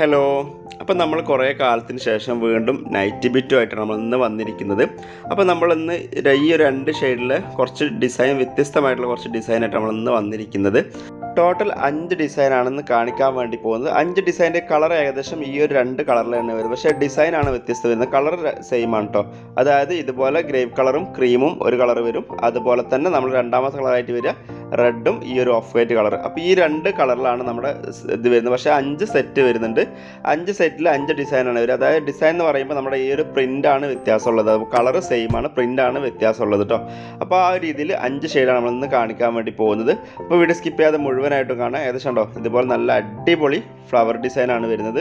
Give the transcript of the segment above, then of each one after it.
Hello. അപ്പം നമ്മൾ കുറേ കാലത്തിന് ശേഷം വീണ്ടും നൈറ്റ് ബിറ്റുമായിട്ടാണ് നമ്മൾ ഇന്ന് വന്നിരിക്കുന്നത്. അപ്പോൾ നമ്മൾ ഇന്ന് ഈ രണ്ട് ഷെയ്ഡിൽ കുറച്ച് ഡിസൈൻ വ്യത്യസ്തമായിട്ടുള്ള കുറച്ച് ഡിസൈനായിട്ട് നമ്മൾ ഇന്ന് വന്നിരിക്കുന്നത്. ടോട്ടൽ അഞ്ച് ഡിസൈനാണെന്ന് കാണിക്കാൻ വേണ്ടി പോകുന്നത്. അഞ്ച് ഡിസൈന്റെ കളർ ഏകദേശം ഈ ഒരു രണ്ട് കളറിൽ തന്നെ വരും. പക്ഷേ ഡിസൈനാണ് വ്യത്യസ്തം വരുന്നത്. കളർ സെയിം ആണ് കേട്ടോ അതായത് ഇതുപോലെ ഗ്രേപ്പ് കളറും ക്രീമും ഒരു കളർ വരും. അതുപോലെ തന്നെ നമ്മൾ രണ്ടാമത്തെ കളറായിട്ട് വരിക. റെഡും ഈ ഒരു ഓഫ് വൈറ്റ് കളർ അപ്പോൾ ഈ രണ്ട് കളറിലാണ് നമ്മുടെ ഇത് വരുന്നത്. പക്ഷേ അഞ്ച് സെറ്റ് വരുന്നുണ്ട്. അഞ്ച് സെറ്റിൽ അഞ്ച് ഡിസൈനാണ് വരുന്നത് അതായത് ഡിസൈൻ എന്ന് പറയുമ്പോൾ നമ്മുടെ ഈ ഒരു പ്രിന്റാണ് വ്യത്യാസമുള്ളത്. കളർ സെയിം ആണ് പ്രിന്റാണ് വ്യത്യാസമുള്ളത് കേട്ടോ അപ്പോൾ ആ രീതിയിൽ അഞ്ച് ഷെയ്ഡാണ് നമ്മളിന്ന് കാണിക്കാൻ വേണ്ടി പോകുന്നത്. അപ്പോൾ വീഡിയോ സ്കിപ്പ് ചെയ്യാതെ മുഴുവനായിട്ടും കാണാം. ഏകദേശം ഉണ്ടോ ഇതുപോലെ നല്ല അടിപൊളി ഫ്ലവർ ഡിസൈനാണ് വരുന്നത്.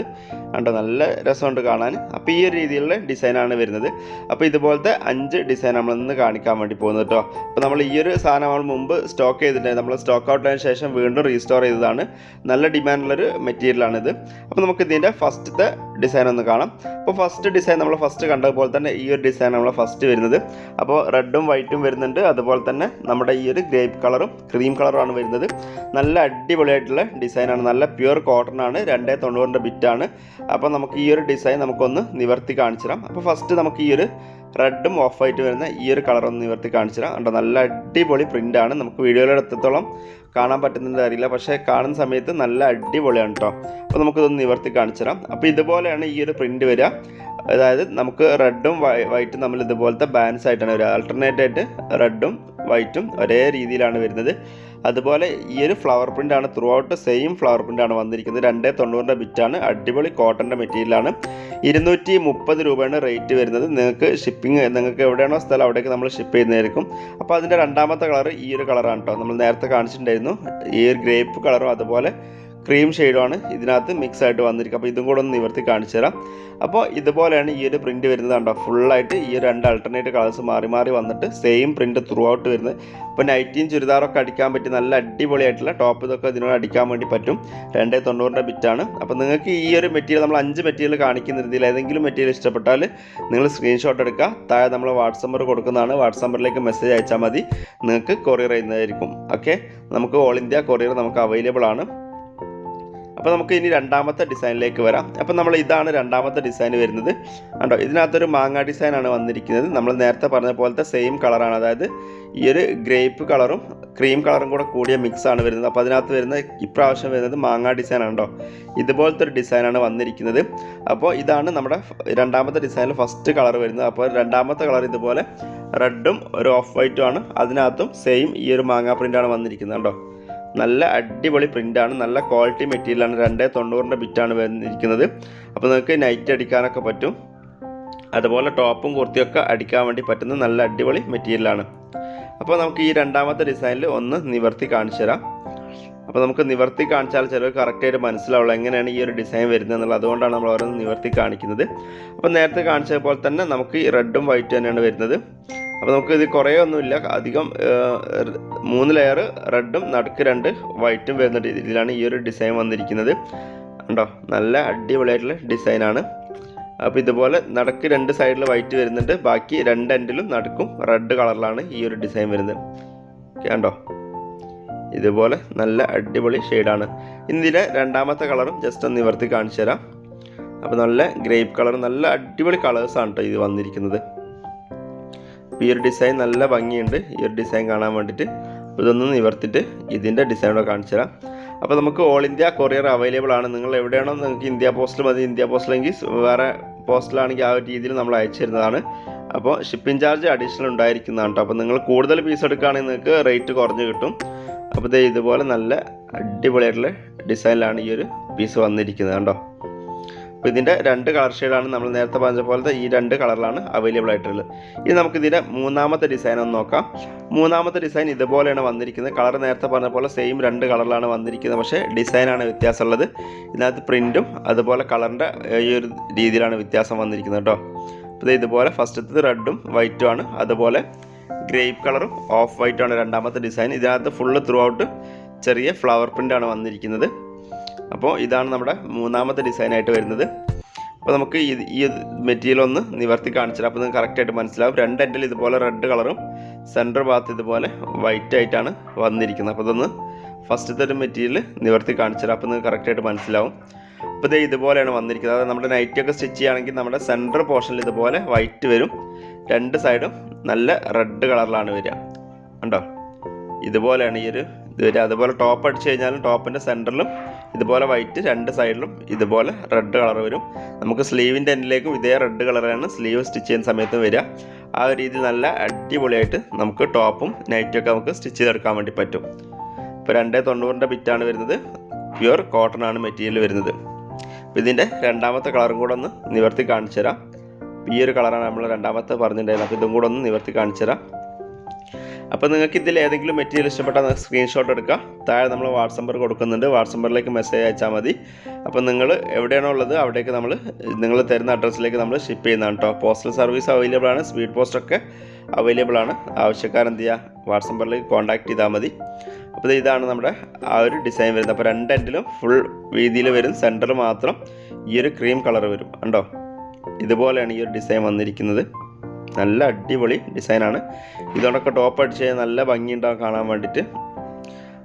കണ്ടോ? നല്ല രസമുണ്ട് കാണാൻ. അപ്പോൾ ഈ ഒരു രീതിയിലുള്ള ഡിസൈനാണ് വരുന്നത്. അപ്പോൾ ഇതുപോലത്തെ അഞ്ച് ഡിസൈൻ നമ്മളിന്ന് കാണിക്കാൻ വേണ്ടി പോകുന്നത് കേട്ടോ അപ്പോൾ നമ്മൾ ഈ ഒരു സാധനം നമ്മൾ മുമ്പ് സ്റ്റോക്ക് ചെയ്തിട്ടുണ്ടായിരുന്നു നമ്മൾ സ്റ്റോക്ക് ഔട്ട് ആയതിനു ശേഷം വീണ്ടും റീസ്റ്റോർ ചെയ്തതാണ്. നല്ല ഡിമാൻഡുള്ളൊരു മെറ്റീരിയലാണിത് അപ്പോൾ നമുക്ക് ഇതിന്റെ ഫസ്റ്റത്തെ ഡിസൈൻ ഒന്ന് കാണാം. അപ്പോൾ ഫസ്റ്റ് ഡിസൈൻ നമ്മൾ ഫസ്റ്റ് കണ്ടതുപോലെ തന്നെ ഈ ഒരു ഡിസൈൻ നമ്മൾ ഫസ്റ്റ് വരുന്നത്. അപ്പോൾ റെഡും വൈറ്റും വരുന്നുണ്ട്. അതുപോലെ തന്നെ നമ്മുടെ ഈ ഒരു ഗ്രേപ്പ് കളറും ക്രീം കളറുമാണ് വരുന്നത്. നല്ല അടിപൊളിയായിട്ടുള്ള ഡിസൈനാണ് നല്ല പ്യുവർ കോട്ടൺ ആണ്. രണ്ടേ തൊണ്ണൂറിന്റെ ബിറ്റാണ് അപ്പോൾ നമുക്ക് ഈ ഒരു ഡിസൈൻ നമുക്കൊന്ന് നിവർത്തി കാണിച്ചു തരാം. അപ്പോൾ ഫസ്റ്റ് നമുക്ക് ഈ ഒരു റെഡും ഓഫ് ആയിട്ട് വരുന്ന ഈ ഒരു കളർ ഒന്ന് നിവർത്തി കാണിച്ചു തരാം. കണ്ടോ നല്ല അടിപൊളി പ്രിന്റാണ് നമുക്ക് വീഡിയോയിൽ എത്രത്തോളം കാണാൻ പറ്റുന്നത് അറിയില്ല. പക്ഷേ കാണുന്ന സമയത്ത് നല്ല അടിപൊളിയാണ് കേട്ടോ അപ്പോൾ നമുക്കിതൊന്ന് നിവർത്തി കാണിച്ചു തരാം. അപ്പോൾ ഇതുപോലെയാണ് ഈ ഒരു പ്രിന്റ് വരിക. അതായത് നമുക്ക് റെഡും വൈറ്റും നമ്മൾ ഇതുപോലത്തെ ബാലൻസ് ആയിട്ടാണ് വരിക. ആൾട്ടർനേറ്റ് ആയിട്ട് റെഡും വൈറ്റും ഒരേ രീതിയിലാണ് വരുന്നത്. അതുപോലെ ഈ ഒരു ഫ്ലവർ പ്രിന്റ് ആണ് throughout same flower print ആണ് വന്നിരിക്കുന്നത്. രണ്ടേ തൊണ്ണൂറിന്റെ ബിറ്റാണ് അടിപൊളി കോട്ടന്റെ മെറ്റീരിയലാണ് ഇരുന്നൂറ്റി മുപ്പത് രൂപയാണ് റേറ്റ് വരുന്നത്. നിങ്ങൾക്ക് ഷിപ്പിംഗ് നിങ്ങൾക്ക് എവിടെയാണോ സ്ഥലം അവിടേക്ക് നമ്മൾ ഷിപ്പ് ചെയ്യുന്നതായിരിക്കും. അപ്പോൾ അതിന്റെ രണ്ടാമത്തെ കളർ ഈ ഒരു കളറാണ് കേട്ടോ നമ്മൾ നേരത്തെ കാണിച്ചിട്ടുണ്ടായിരുന്നു. ഈ ഒരു ഗ്രേപ്പ് കളറും അതുപോലെ ക്രീം ഷെയ്ഡുമാണ് ഇതിനകത്ത് മിക്സ് ആയിട്ട് വന്നിരിക്കുക അപ്പോൾ ഇതും കൂടെ ഒന്ന് നിവർത്തി കാണിച്ചു തരാം. അപ്പോൾ ഇതുപോലെയാണ് ഈ ഒരു പ്രിന്റ് വരുന്നത് കണ്ടോ? ഫുള്ളായിട്ട് ഈ ഒരു രണ്ട് അൾട്ടർനേറ്റ് കളേഴ്സ് മാറി മാറി വന്നിട്ട് സെയിം പ്രിന്റ് ത്രൂ ഔട്ട് വരുന്നത് അപ്പോൾ നൈറ്റിയും ചുരിദാറൊക്കെ അടിക്കാൻ പറ്റി നല്ല അടിപൊളിയായിട്ടുള്ള ടോപ്പ് ഇതൊക്കെ ഇതിനോട് അടിക്കാൻ വേണ്ടി പറ്റും. രണ്ടേ തൊണ്ണൂറിന്റെ ബിറ്റാണ് അപ്പോൾ നിങ്ങൾക്ക് ഈ ഒരു മെറ്റീരിയൽ നമ്മൾ അഞ്ച് മെറ്റീരിയൽ കാണിക്കുന്ന രീതിയിൽ ഏതെങ്കിലും മെറ്റീരിയൽ ഇഷ്ടപ്പെട്ടാൽ നിങ്ങൾ സ്ക്രീൻഷോട്ട് എടുക്കുക. താഴെ നമ്മൾ വാട്സപ്പ് നമ്പർ കൊടുക്കുന്നതാണ്. വാട്സപ്പ് നമ്പറിലേക്ക് മെസ്സേജ് അയച്ചാൽ മതി. നിങ്ങൾക്ക് കൊറിയർ ചെയ്യുന്നതായിരിക്കും. ഓക്കെ നമുക്ക് ഓൾ ഇന്ത്യ കൊറിയർ നമുക്ക് അവൈലബിൾ ആണ്. അപ്പോൾ നമുക്ക് ഇനി രണ്ടാമത്തെ ഡിസൈനിലേക്ക് വരാം. അപ്പോൾ നമ്മൾ ഇതാണ് രണ്ടാമത്തെ ഡിസൈൻ വരുന്നത്. കണ്ടോ ഇതിനകത്തൊരു മാങ്ങ ഡിസൈനാണ് വന്നിരിക്കുന്നത്. നമ്മൾ നേരത്തെ പറഞ്ഞ പോലത്തെ സെയിം കളറാണ് അതായത് ഈ ഒരു ഗ്രേപ്പ് കളറും ക്രീം കളറും കൂടെ കൂടിയ മിക്സ് ആണ് വരുന്നത്. അപ്പോൾ അതിനകത്ത് വരുന്ന ഇപ്രാവശ്യം വരുന്നത് മാങ്ങ ഡിസൈൻ ആണോ ഇതുപോലത്തെ ഒരു ഡിസൈനാണ് വന്നിരിക്കുന്നത്. അപ്പോൾ ഇതാണ് നമ്മുടെ രണ്ടാമത്തെ ഡിസൈനിൽ ഫസ്റ്റ് കളർ വരുന്നത്. അപ്പോൾ രണ്ടാമത്തെ കളർ ഇതുപോലെ റെഡും ഒരു ഓഫ് വൈറ്റും ആണ്. അതിനകത്തും സെയിം ഈ ഒരു മാങ്ങാ പ്രിന്റാണ് വന്നിരിക്കുന്നത് കേട്ടോ നല്ല അടിപൊളി പ്രിന്റാണ് നല്ല ക്വാളിറ്റി മെറ്റീരിയലാണ് രണ്ടേ തൊണ്ണൂറിന്റെ ബിറ്റാണ് വന്നിരിക്കുന്നത്. അപ്പോൾ നിങ്ങൾക്ക് നൈറ്റ് അടിക്കാനൊക്കെ പറ്റും. അതുപോലെ ടോപ്പും കുർത്തിയൊക്കെ അടിക്കാൻ വേണ്ടി പറ്റുന്ന നല്ല അടിപൊളി മെറ്റീരിയലാണ് അപ്പോൾ നമുക്ക് ഈ രണ്ടാമത്തെ ഡിസൈനിൽ ഒന്ന് നിവർത്തി കാണിച്ചു തരാം. അപ്പോൾ നമുക്ക് നിവർത്തി കാണിച്ചാൽ ചിലർ കറക്റ്റായിട്ട് മനസ്സിലാവുള്ളൂ എങ്ങനെയാണ് ഈ ഒരു ഡിസൈൻ വരുന്നത് എന്നുള്ളത്. അതുകൊണ്ടാണ് നമ്മൾ ഓരോന്ന് നിവർത്തി കാണിക്കുന്നത്. അപ്പോൾ നേരത്തെ കാണിച്ചത് പോലെ തന്നെ നമുക്ക് ഈ റെഡും വൈറ്റും തന്നെയാണ് വരുന്നത്. അപ്പോൾ നമുക്ക് ഇത് കുറേ ഒന്നുമില്ല അധികം മൂന്ന് ലെയർ റെഡും നടുക്ക് രണ്ട് വൈറ്റും വരുന്ന രീതിയിലാണ് ഈ ഒരു ഡിസൈൻ വന്നിരിക്കുന്നത്. ഉണ്ടോ നല്ല അടിപൊളിയായിട്ടുള്ള ഡിസൈനാണ് അപ്പോൾ ഇതുപോലെ നടക്ക് രണ്ട് സൈഡിൽ വൈറ്റ് വരുന്നുണ്ട്. ബാക്കി രണ്ട് എൻഡിലും നടുക്കും റെഡ് കളറിലാണ് ഈ ഒരു ഡിസൈൻ വരുന്നത്. കണ്ടോ? ഇതുപോലെ നല്ല അടിപൊളി ഷെയ്ഡാണ് ഇതിലെ രണ്ടാമത്തെ കളറും ജസ്റ്റ് ഒന്ന് നിവർത്തി കാണിച്ചു തരാം. അപ്പോൾ നല്ല ഗ്രേപ്പ് കളർ നല്ല അടിപൊളി കളേഴ്സാണ് കേട്ടോ ഇത് വന്നിരിക്കുന്നത്. അപ്പോൾ ഈ ഒരു ഡിസൈൻ നല്ല ഭംഗിയുണ്ട്. ഈ ഒരു ഡിസൈൻ കാണാൻ വേണ്ടിയിട്ട് അപ്പോൾ ഇതൊന്ന് നിവർത്തിയിട്ട് ഇതിന്റെ ഡിസൈൻ കൂടെ കാണിച്ചു തരാം. അപ്പോൾ നമുക്ക് ഓൾ ഇന്ത്യ കൊറിയർ അവൈലബിൾ ആണ്. നിങ്ങൾ എവിടെയാണോ നിങ്ങൾക്ക് ഇന്ത്യ പോസ്റ്റിൽ മതി. ഇന്ത്യ പോസ്റ്റിലെങ്കിൽ വേറെ പോസ്റ്റിലാണെങ്കിൽ ആ ഒരു രീതിയിൽ നമ്മൾ അയച്ചു തരുന്നതാണ്. അപ്പോൾ ഷിപ്പിംഗ് ചാർജ് അഡീഷണൽ ഉണ്ടായിരിക്കുന്നതാണ് കേട്ടോ. അപ്പോൾ നിങ്ങൾ കൂടുതൽ പീസ് എടുക്കുകയാണെങ്കിൽ നിങ്ങൾക്ക് റേറ്റ് കുറഞ്ഞ് കിട്ടും. അപ്പോൾ ഇതേ ഇതുപോലെ നല്ല അടിപൊളിയായിട്ടുള്ള ഡിസൈനിലാണ് ഈ ഒരു പീസ് വന്നിരിക്കുന്നത് കണ്ടോ? അപ്പോൾ ഇതിന്റെ രണ്ട് കളർ ഷെയ്ഡാണ് നമ്മൾ നേരത്തെ പറഞ്ഞ പോലത്തെ ഈ രണ്ട് കളറിലാണ് അവൈലബിൾ ആയിട്ടുള്ളത്. ഇനി നമുക്കിതിന്റെ മൂന്നാമത്തെ ഡിസൈൻ ഒന്ന് നോക്കാം. മൂന്നാമത്തെ ഡിസൈൻ ഇതുപോലെയാണ് വന്നിരിക്കുന്നത്. കളർ നേരത്തെ പറഞ്ഞ പോലെ സെയിം രണ്ട് കളറിലാണ് വന്നിരിക്കുന്നത്. പക്ഷേ ഡിസൈനാണ് വ്യത്യാസമുള്ളത്. ഇതിനകത്ത് പ്രിന്റും അതുപോലെ കളറിന്റെ ഈ ഒരു രീതിയിലാണ് വ്യത്യാസം വന്നിരിക്കുന്നത് കേട്ടോ. അപ്പോൾ ഇതുപോലെ ഫസ്റ്റത്തത് റെഡും വൈറ്റും ആണ്. അതുപോലെ ഗ്രേപ്പ് കളറും ഓഫ് വൈറ്റും ആണ് രണ്ടാമത്തെ ഡിസൈൻ ഇതിനകത്ത് ഫുള്ള് ത്രൂ ഔട്ട് ചെറിയ ഫ്ലവർ പ്രിന്റാണ് വന്നിരിക്കുന്നത്. അപ്പോൾ ഇതാണ് നമ്മുടെ മൂന്നാമത്തെ ഡിസൈനായിട്ട് വരുന്നത്. അപ്പോൾ നമുക്ക് ഈ മെറ്റീരിയൽ ഒന്ന് നിവർത്തി കാണിച്ചാൽ അപ്പോൾ നിങ്ങൾക്ക് കറക്റ്റായിട്ട് മനസ്സിലാവും. രണ്ട് എൻഡിൽ ഇതുപോലെ റെഡ് കളറും സെന്റർ ഭാഗത്ത് ഇതുപോലെ വൈറ്റ് ആയിട്ടാണ് വന്നിരിക്കുന്നത്. അപ്പോൾ ഇതൊന്ന് ഫസ്റ്റത്തെ ഒരു മെറ്റീരിയൽ നിവർത്തി കാണിച്ചാൽ അപ്പോൾ നിങ്ങൾക്ക് കറക്റ്റായിട്ട് മനസ്സിലാവും. അപ്പോൾ ഇത് ഇതുപോലെയാണ് വന്നിരിക്കുന്നത്. അതായത് നമ്മുടെ നൈറ്റൊക്കെ സ്റ്റിച്ച് ചെയ്യുകയാണെങ്കിൽ നമ്മുടെ സെന്റർ പോർഷനിൽ ഇതുപോലെ വൈറ്റ് വരും. രണ്ട് സൈഡും നല്ല റെഡ് കളറിലാണ് വരിക. കണ്ടോ? ഇതുപോലെയാണ് ഈ ഒരു ഇത് വരിക. അതുപോലെ ടോപ്പ് അടിച്ച് കഴിഞ്ഞാലും ടോപ്പിന്റെ സെന്ററിലും ഇതുപോലെ വൈറ്റ് രണ്ട് സൈഡിലും ഇതുപോലെ റെഡ് കളർ വരും. നമുക്ക് സ്ലീവിന്റെ എൻഡിലേക്കും ഇതേ റെഡ് കളറാണ് സ്ലീവ് സ്റ്റിച്ച് ചെയ്യുന്ന സമയത്ത് വരിക. ആ ഒരു രീതിയിൽ നല്ല അടിപൊളിയായിട്ട് നമുക്ക് ടോപ്പും നൈറ്റും ഒക്കെ നമുക്ക് സ്റ്റിച്ച് ചെയ്തെടുക്കാൻ വേണ്ടി പറ്റും. ഇപ്പോൾ രണ്ടേ തൊണ്ണൂറിന്റെ ബിറ്റാണ് വരുന്നത്. പ്യുവർ കോട്ടൺ ആണ് മെറ്റീരിയൽ വരുന്നത്. അപ്പോൾ ഇതിന്റെ രണ്ടാമത്തെ കളറും കൂടെ ഒന്ന് നിവർത്തി കാണിച്ചു തരാം ഈ ഒരു കളറാണ് നമ്മൾ രണ്ടാമത്തെ പറഞ്ഞിട്ടുണ്ടായിരുന്നത്. അപ്പോൾ ഇതും കൂടെ ഒന്ന് നിവർത്തി കാണിച്ചു തരാം അപ്പോൾ നിങ്ങൾക്ക് ഇതിൽ ഏതെങ്കിലും മെറ്റീരിയൽ ഇഷ്ടപ്പെട്ടാൽ സ്ക്രീൻഷോട്ട് എടുക്കുക താഴെ നമ്മൾ വാട്സപ്പ് നമ്പർ കൊടുക്കുന്നുണ്ട്. വാട്സപ്പ് നമ്പറിലേക്ക് മെസ്സേജ് അയച്ചാൽ മതി. അപ്പോൾ നിങ്ങൾ എവിടെയാണോ ഉള്ളത് അവിടേക്ക് നമ്മൾ നിങ്ങൾ തരുന്ന അഡ്രസ്സിലേക്ക് നമ്മൾ ഷിപ്പ് ചെയ്യുന്നതാണ് കേട്ടോ പോസ്റ്റൽ സർവീസ് അവൈലബിൾ ആണ്. സ്പീഡ് പോസ്റ്റ് ഒക്കെ അവൈലബിൾ ആണ്. ആവശ്യക്കാരെന്ത് ചെയ്യുക വാട്സപ്പ് നമ്പറിലേക്ക് കോൺടാക്ട് ചെയ്താൽ മതി. അപ്പോൾ ഇതാണ് നമ്മുടെ ആ ഒരു ഡിസൈൻ വരുന്നത്. അപ്പോൾ രണ്ട് എൻഡിലും ഫുൾ വീതിയിൽ വരും. സെന്ററിൽ മാത്രം ഈ ഒരു ക്രീം കളർ വരും. കണ്ടോ? ഇതുപോലെയാണ് ഈ ഒരു ഡിസൈൻ വന്നിരിക്കുന്നത്. നല്ല അടിപൊളി ഡിസൈനാണ്. ഇതോടൊക്കെ ടോപ്പ് അടിച്ച് നല്ല ഭംഗിയുണ്ടാവും കാണാൻ വേണ്ടിയിട്ട്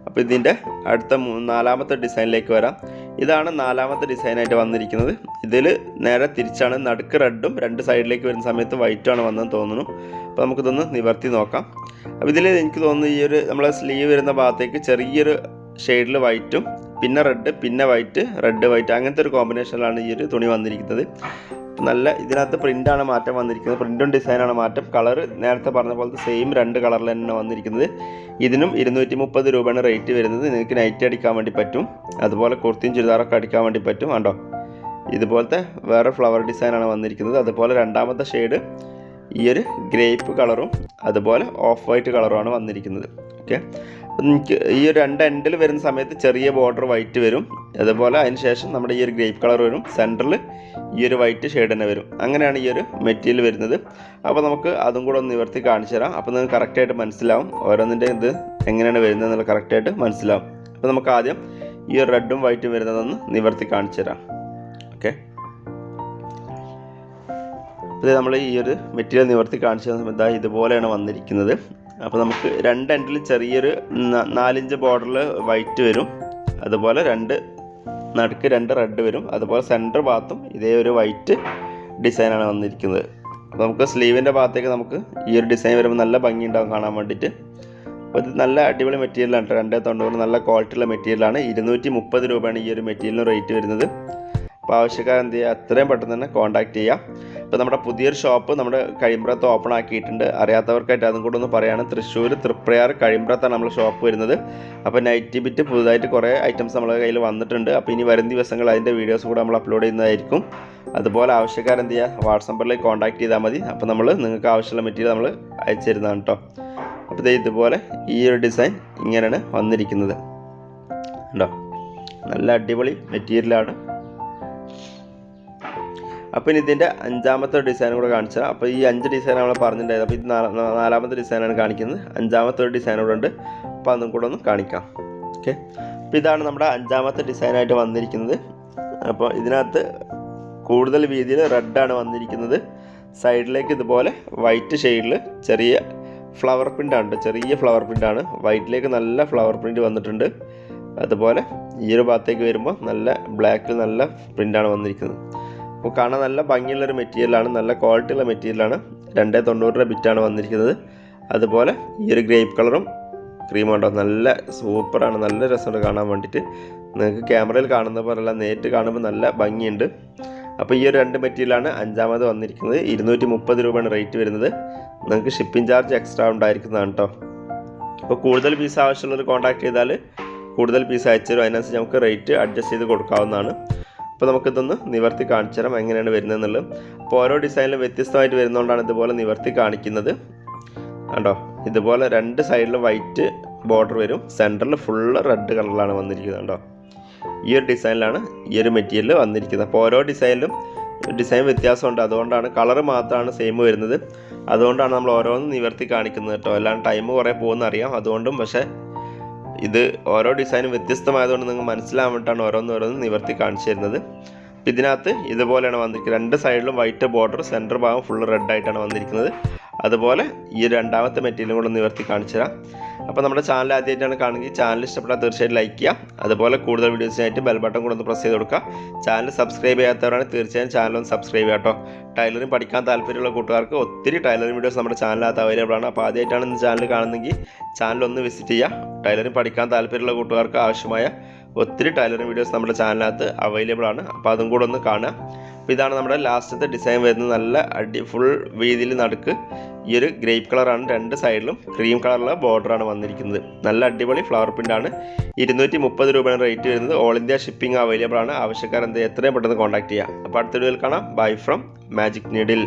അപ്പോൾ ഇതിന്റെ അടുത്ത നാലാമത്തെ ഡിസൈനിലേക്ക് വരാം. ഇതാണ് നാലാമത്തെ ഡിസൈനായിട്ട് വന്നിരിക്കുന്നത്. ഇതിൽ നേരെ തിരിച്ചാണ് നടുക്ക് റെഡും രണ്ട് സൈഡിലേക്ക് വരുന്ന സമയത്ത് വൈറ്റുമാണ് വന്നതെന്ന് തോന്നുന്നു. അപ്പോൾ നമുക്കിതൊന്ന് നിവർത്തി നോക്കാം. അപ്പോൾ ഇതിൽ എനിക്ക് തോന്നുന്നു ഈ ഒരു നമ്മളെ സ്ലീവ് വരുന്ന ഭാഗത്തേക്ക് ചെറിയൊരു ഷെയ്ഡിൽ വൈറ്റും പിന്നെ റെഡ് പിന്നെ വൈറ്റ് റെഡ് വൈറ്റ് അങ്ങനത്തെ ഒരു കോമ്പിനേഷനിലാണ് ഈ ഒരു തുണി വന്നിരിക്കുന്നത്. നല്ല ഇതിനകത്ത് പ്രിന്റാണ് മാറ്റം വന്നിരിക്കുന്നത്. പ്രിന്റും ഡിസൈനാണ് മാറ്റം. കളർ നേരത്തെ പറഞ്ഞ പോലത്തെ സെയിം രണ്ട് കളറിൽ തന്നെ വന്നിരിക്കുന്നത്. ഇതിനും ഇരുന്നൂറ്റി മുപ്പത് രൂപയാണ് റേറ്റ് വരുന്നത്. നിങ്ങൾക്ക് നൈറ്റ് അടിക്കാൻ വേണ്ടി പറ്റും. അതുപോലെ കുർത്തിയും ചുരിദാറൊക്കെ അടിക്കാൻ വേണ്ടി പറ്റും. കണ്ടോ? ഇതുപോലത്തെ വേറെ ഫ്ലവർ ഡിസൈനാണ് വന്നിരിക്കുന്നത്. അതുപോലെ രണ്ടാമത്തെ ഷെയ്ഡ് ഈ ഒരു ഗ്രേപ്പ് കളറും അതുപോലെ ഓഫ് വൈറ്റ് കളറുമാണ് വന്നിരിക്കുന്നത്. ഓക്കെ ഈ ഒരു രണ്ട് എൻഡിൽ വരുന്ന സമയത്ത് ചെറിയ ബോർഡർ വൈറ്റ് വരും. അതുപോലെ അതിന് ശേഷം നമ്മുടെ ഈ ഒരു ഗ്രേപ്പ് കളർ വരും. സെന്ററിൽ ഈ ഒരു വൈറ്റ് ഷെയ്ഡ് തന്നെ വരും. അങ്ങനെയാണ് ഈ ഒരു മെറ്റീരിയൽ വരുന്നത്. അപ്പോൾ നമുക്ക് അതും കൂടെ ഒന്ന് നിവർത്തി കാണിച്ചു തരാം. അപ്പോൾ നിങ്ങൾക്ക് കറക്റ്റായിട്ട് മനസ്സിലാവും. ഓരോന്നിന്റെ ഇത് എങ്ങനെയാണ് വരുന്നത് എന്നുള്ളത് കറക്റ്റായിട്ട് മനസ്സിലാവും. അപ്പോൾ നമുക്ക് ആദ്യം ഈ ഒരു റെഡും വൈറ്റും വരുന്നതൊന്ന് നിവർത്തി കാണിച്ചു തരാം. ഓക്കെ ഇത് നമ്മൾ ഈ ഒരു മെറ്റീരിയൽ നിവർത്തി കാണിച്ച സമയത്ത് ഇതുപോലെയാണ് വന്നിരിക്കുന്നത്. അപ്പോൾ നമുക്ക് രണ്ട് എൻഡിൽ ചെറിയൊരു നാലിഞ്ച് ബോർഡറിൽ വൈറ്റ് വരും. അതുപോലെ രണ്ട് നടുക്ക് രണ്ട് റെഡ് വരും. അതുപോലെ സെന്റർ ഭാഗത്തും ഇതേ ഒരു വൈറ്റ് ഡിസൈനാണ് വന്നിരിക്കുന്നത്. അപ്പോൾ നമുക്ക് സ്ലീവിന്റെ ഭാഗത്തേക്ക് നമുക്ക് ഈ ഒരു ഡിസൈൻ വരുമ്പോൾ നല്ല ഭംഗി ഉണ്ടാകും കാണാൻ വേണ്ടിയിട്ട്. അപ്പോൾ ഇത് നല്ല അടിപൊളി മെറ്റീരിയലാണ് രണ്ടേ തൊണ്ണൂറ് നല്ല ക്വാളിറ്റിയുള്ള മെറ്റീരിയലാണ്. ഇരുന്നൂറ്റി മുപ്പത് രൂപയാണ് ഈ ഒരു മെറ്റീരിയലിന് റേറ്റ് വരുന്നത്. അപ്പോൾ ആവശ്യക്കാർ എന്ത് ചെയ്യുക? എത്രയും പെട്ടെന്ന് തന്നെ കോൺടാക്ട് ചെയ്യുക. ഇപ്പോൾ നമ്മുടെ പുതിയൊരു ഷോപ്പ് നമ്മുടെ കഴിമ്പ്രത്ത് ഓപ്പൺ ആക്കിയിട്ടുണ്ട്. അറിയാത്തവർക്കായിട്ട് അതും കൂടെ ഒന്ന് പറയാണ്. തൃശ്ശൂർ തൃപ്രയാർ കഴിമ്പ്രത്താണ് നമ്മൾ ഷോപ്പ് വരുന്നത്. അപ്പോൾ നൈറ്റി ബിറ്റ് പുതുതായിട്ട് കുറേ ഐറ്റംസ് നമ്മുടെ കയ്യിൽ വന്നിട്ടുണ്ട്. അപ്പോൾ ഇനി വരും ദിവസങ്ങൾ അതിന്റെ വീഡിയോസ് കൂടെ നമ്മൾ അപ്ലോഡ് ചെയ്യുന്നതായിരിക്കും. അതുപോലെ ആവശ്യക്കാർ എന്ത് ചെയ്യുക? വാട്സപ്പ് നമ്പറിലേക്ക് കോൺടാക്ട് ചെയ്താൽ മതി. അപ്പോൾ നമ്മൾ നിങ്ങൾക്ക് ആവശ്യമുള്ള മെറ്റീരിയൽ നമ്മൾ അയച്ചു തരുന്നതാണ് കേട്ടോ അപ്പോൾ ഇതുപോലെ ഈ ഒരു ഡിസൈൻ ഇങ്ങനെയാണ് വന്നിരിക്കുന്നത്. ഉണ്ടോ നല്ല അടിപൊളി മെറ്റീരിയലാണ് അപ്പോൾ ഇതിന്റെ അഞ്ചാമത്തെ ഡിസൈൻ കൂടെ കാണിച്ചു തരാം. അപ്പോൾ ഈ അഞ്ച് ഡിസൈൻ നമ്മൾ പറഞ്ഞിട്ടുണ്ടായത്. അപ്പോൾ ഇത് നാല നാലാമത്തെ ഡിസൈനാണ് കാണിക്കുന്നത്. അഞ്ചാമത്തെ ഡിസൈൻ കൂടെ ഉണ്ട്. അപ്പോൾ അതും കൂടെ ഒന്ന് കാണിക്കാം. ഓക്കെ? അപ്പോൾ ഇതാണ് നമ്മുടെ അഞ്ചാമത്തെ ഡിസൈനായിട്ട് വന്നിരിക്കുന്നത്. അപ്പോൾ ഇതിനകത്ത് കൂടുതൽ വീതിയിൽ റെഡാണ് വന്നിരിക്കുന്നത്. സൈഡിലേക്ക് ഇതുപോലെ വൈറ്റ് ഷെയ്ഡിൽ ചെറിയ ഫ്ലവർ പ്രിന്റാണ് ചെറിയ ഫ്ലവർ പ്രിന്റാണ് വൈറ്റിലേക്ക് നല്ല ഫ്ലവർ പ്രിന്റ് വന്നിട്ടുണ്ട്. അതുപോലെ ഈ ഒരു ഭാഗത്തേക്ക് വരുമ്പോൾ നല്ല ബ്ലാക്കിൽ നല്ല പ്രിന്റാണ് വന്നിരിക്കുന്നത്. അപ്പോൾ കാണാൻ നല്ല ഭംഗിയുള്ളൊരു മെറ്റീരിയലാണ് നല്ല ക്വാളിറ്റിയുള്ള മെറ്റീരിയലാണ്. രണ്ടേ തൊണ്ണൂറ് രൂപ ബിറ്റാണ് വന്നിരിക്കുന്നത്. അതുപോലെ ഈ ഒരു ഗ്രേപ്പ് കളറും ക്രീം ഉണ്ടോ? നല്ല സൂപ്പറാണ് നല്ല രസമുണ്ട് കാണാൻ വേണ്ടിയിട്ട്. നിങ്ങൾക്ക് ക്യാമറയിൽ കാണുന്ന പോലെയല്ല നേരിട്ട് കാണുമ്പോൾ നല്ല ഭംഗിയുണ്ട്. അപ്പോൾ ഈ ഒരു രണ്ട് മെറ്റീരിയലാണ് അഞ്ചാമത് വന്നിരിക്കുന്നത്. ഇരുന്നൂറ്റി മുപ്പത് രൂപയാണ് റേറ്റ് വരുന്നത്. നിങ്ങൾക്ക് ഷിപ്പിംഗ് ചാർജ് എക്സ്ട്രാ ഉണ്ടായിരിക്കുന്നതാണ് കേട്ടോ. അപ്പോൾ കൂടുതൽ പീസ് ആവശ്യമുള്ളവർ കോൺടാക്ട് ചെയ്താൽ കൂടുതൽ പീസ് അയച്ചു തരും അതിനനുസരിച്ച് നമുക്ക് റേറ്റ് അഡ്ജസ്റ്റ് ചെയ്ത് കൊടുക്കാവുന്നതാണ്. അപ്പോൾ നമുക്കിതൊന്ന് നിവർത്തി കാണിച്ചു തരാം എങ്ങനെയാണ് വരുന്നതെന്നുള്ളത്. അപ്പോൾ ഓരോ ഡിസൈനിലും വ്യത്യസ്തമായിട്ട് വരുന്നതുകൊണ്ടാണ് ഇതുപോലെ നിവർത്തി കാണിക്കുന്നത്. കണ്ടോ? ഇതുപോലെ രണ്ട് സൈഡിൽ വൈറ്റ് ബോർഡർ വരും. സെന്ററിൽ ഫുള്ള് റെഡ് കളറിലാണ് വന്നിരിക്കുന്നത് കണ്ടോ? ഈ ഒരു ഡിസൈനിലാണ് ഈ ഒരു മെറ്റീരിയൽ വന്നിരിക്കുന്നത്. അപ്പോൾ ഓരോ ഡിസൈനിലും ഡിസൈൻ വ്യത്യാസമുണ്ട്. അതുകൊണ്ടാണ് കളർ മാത്രമാണ് സെയിം വരുന്നത്. അതുകൊണ്ടാണ് നമ്മൾ ഓരോന്നും നിവർത്തി കാണിക്കുന്നത് കേട്ടോ. അല്ലാണ്ട് ടൈം കുറേ പോകുന്നറിയാം. അതുകൊണ്ടും പക്ഷേ ഇത് ഓരോ ഡിസൈനും വ്യത്യസ്തമായതുകൊണ്ട് നിങ്ങൾക്ക് മനസ്സിലാൻ വേണ്ടിയിട്ടാണ് ഓരോന്ന് ഓരോന്ന് നിവർത്തി കാണിച്ചു തരുന്നത് ഇതിനകത്ത് ഇതുപോലെയാണ് വന്നിരിക്കുന്നത്. രണ്ട് സൈഡിലും വൈറ്റ് ബോർഡർ സെന്റർ ഭാഗം ഫുൾ റെഡ് ആയിട്ടാണ് വന്നിരിക്കുന്നത്. അതുപോലെ ഈ രണ്ടാമത്തെ മെറ്റീരിയലും കൂടെ നിവർത്തി കാണിച്ചു തരാം. അപ്പോൾ നമ്മുടെ ചാനൽ ആദ്യമായിട്ടാണ് കാണുന്നത്. ചാനൽ ഇഷ്ടപ്പെട്ടാൽ തീർച്ചയായിട്ടും ലൈക്ക് ചെയ്യുക. അതുപോലെ കൂടുതൽ വീഡിയോസിനായിട്ട് ബെൽ ബട്ടൺ കൂടെ ഒന്ന് പ്രസ് ചെയ്ത് കൊടുക്കുക. ചാനൽ സബ്സ്ക്രൈബ് ചെയ്യാത്തവരാണ് തീർച്ചയായും ചാനൽ ഒന്ന് സബ്സ്ക്രൈബ് ചെയ്യാം കേട്ടോ ടൈലറിംഗ് പഠിക്കാൻ താല്പര്യമുള്ള കൂട്ടുകാർക്ക് ഒത്തിരി ടൈലറിംഗ് വീഡിയോസ് നമ്മുടെ ചാനലിനകത്ത് അവൈലബിൾ ആണ്. അപ്പോൾ ആദ്യമായിട്ടാണ് ഇന്ന് ചാനൽ കാണുന്നെങ്കിൽ ചാനൽ ഒന്ന് വിസിറ്റ് ചെയ്യുക. ടൈലറിംഗ് പഠിക്കാൻ താല്പര്യമുള്ള കൂട്ടുകാർക്ക് ആവശ്യമായ ഒത്തിരി ടൈലറിംഗ് വീഡിയോസ് നമ്മുടെ ചാനലിനകത്ത് അവൈലബിൾ ആണ്. അപ്പോൾ അതും കൂടെ ഒന്ന് കാണുക. അപ്പോൾ ഇതാണ് നമ്മുടെ ലാസ്റ്റത്തെ ഡിസൈൻ വരുന്നത്. നല്ല അടി ഫുൾ വീതിയിൽ നടുക്ക്. ഈ ഒരു ഗ്രേപ്പ് കളറാണ് രണ്ട് സൈഡിലും ക്രീം കളറുള്ള ബോർഡറാണ് വന്നിരിക്കുന്നത്. നല്ല അടിപൊളി ഫ്ലവർ പ്രിന്റാണ് ഇരുന്നൂറ്റി മുപ്പത് രൂപയാണ് റേറ്റ് വരുന്നത്. ഓൾ ഇന്ത്യ ഷിപ്പിംഗ് അവൈലബിൾ ആണ്. ആവശ്യക്കാർ എന്ത് എത്രയും പെട്ടെന്ന് കോൺടാക്ട് ചെയ്യുക അപ്പോൾ അടുത്ത വീഡിയോയിൽ കാണാം. Bye from magic needle